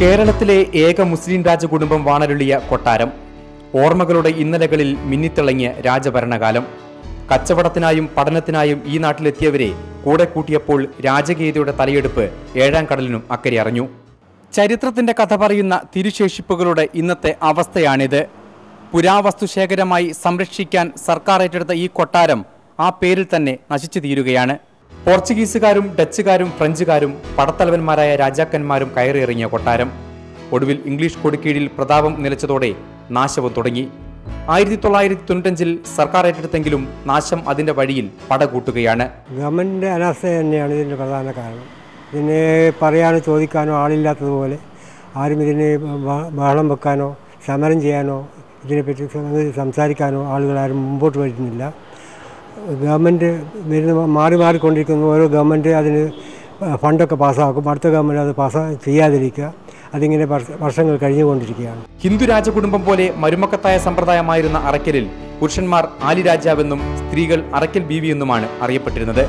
കേരളത്തിലെ ഏക മുസ്ലിം രാജകുടുംബം വാണരുളിയ കൊട്ടാരം. ഓർമ്മകളുടെ ഇന്നലകളിൽ മിന്നിത്തിളങ്ങിയ രാജഭരണകാലം. കച്ചവടത്തിനായും പഠനത്തിനായും ഈ നാട്ടിലെത്തിയവരെ കൂടെ കൂട്ടിയപ്പോൾ രാജകീയതയുടെ തലയെടുപ്പ് ഏഴാം കടലിനും അക്കരെ അറിഞ്ഞു. ചരിത്രത്തിന്റെ കഥ പറയുന്ന തിരുശേഷിപ്പുകളുടെ ഇന്നത്തെ അവസ്ഥയാണിത്. പുരാവസ്തു ശേഖരമായി സംരക്ഷിക്കാൻ സർക്കാർ ഏറ്റെടുത്ത ഈ കൊട്ടാരം ആ പേരിൽ തന്നെ നശിച്ചു തീരുകയാണ്. പോർച്ചുഗീസുകാരും ഡച്ചുകാരും ഫ്രഞ്ചുകാരും പടത്തലവന്മാരായ രാജാക്കന്മാരും കയറിയിറങ്ങിയ കൊട്ടാരം. ഒടുവിൽ ഇംഗ്ലീഷ് കൊടുക്കീഴിൽ പ്രതാപം നിലച്ചതോടെ നാശവും തുടങ്ങി. ആയിരത്തി തൊള്ളായിരത്തി തൊണ്ണൂറ്റഞ്ചിൽ സർക്കാർ ഏറ്റെടുത്തെങ്കിലും നാശം അതിന്റെ വഴിയിൽ പടകൂട്ടുകയാണ്. ഗവൺമെന്റിന്റെ അനാസ്ഥ തന്നെയാണ് ഇതിന്റെ പ്രധാന കാരണം. ഇതിനെ പറയാനോ ചോദിക്കാനോ ആളില്ലാത്തതുപോലെ ആരും ഇതിനെ ബഹളം വെക്കാനോ സമരം ചെയ്യാനോ ഇതിനെപ്പറ്റി സംസാരിക്കാനോ ആളുകൾ ആരും മുമ്പോട്ട് വരുന്നില്ല. ഗവൺമെന്റ് വരുന്ന മാറി മാറിക്കൊണ്ടിരിക്കുന്ന ഓരോ ഗവൺമെന്റ് അതിന് ഫണ്ടൊക്കെ പാസ്സാക്കും. അടുത്ത ഗവൺമെന്റ് അത് പാസ്സാ ചെയ്യാതിരിക്കുക. അതിങ്ങനെ വർഷങ്ങൾ കഴിഞ്ഞുകൊണ്ടിരിക്കുകയാണ്. ഹിന്ദു രാജകുടുംബം പോലെ മരുമക്കത്തായ സമ്പ്രദായമായിരുന്ന അറയ്ക്കലിൽ പുരുഷന്മാർ ആലി രാജാവെന്നും സ്ത്രീകൾ അറയ്ക്കൽ ബീവി എന്നുമാണ് അറിയപ്പെട്ടിരുന്നത്.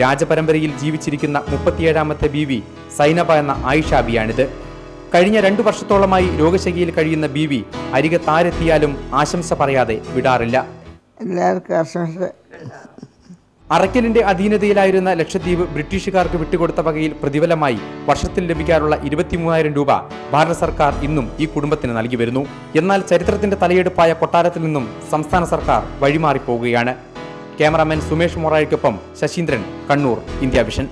രാജപരമ്പരയിൽ ജീവിച്ചിരിക്കുന്ന മുപ്പത്തിയേഴാമത്തെ ബീവി സൈനബ എന്ന ആയിഷാബിയാണിത് കഴിഞ്ഞ രണ്ടു വർഷത്തോളമായി രോഗശൈലിയിൽ കഴിയുന്ന ബീവി അരികത്താരെത്തിയാലും ആശംസ പറയാതെ വിടാറില്ല. എല്ലാവർക്കും ആശംസ. അറയ്ക്കലിന്റെ അധീനതയിലായിരുന്ന ലക്ഷദ്വീപ് ബ്രിട്ടീഷുകാർക്ക് വിട്ടുകൊടുത്ത വകയിൽ പ്രതിഫലമായി വർഷത്തിൽ ലഭിക്കാറുള്ള ഇരുപത്തിമൂവായിരം രൂപ ഭാരത സർക്കാർ ഇന്നും ഈ കുടുംബത്തിന് നൽകി വരുന്നു. എന്നാൽ ചരിത്രത്തിന്റെ തലയെടുപ്പായ കൊട്ടാരത്തിൽ നിന്നും സംസ്ഥാന സർക്കാർ വഴിമാറിപ്പോവുകയാണ്. ക്യാമറാമാൻ സുമേഷ് മൊറായിക്കൊപ്പം ശശീന്ദ്രൻ കണ്ണൂർ ഇന്ത്യ വിഷൻ.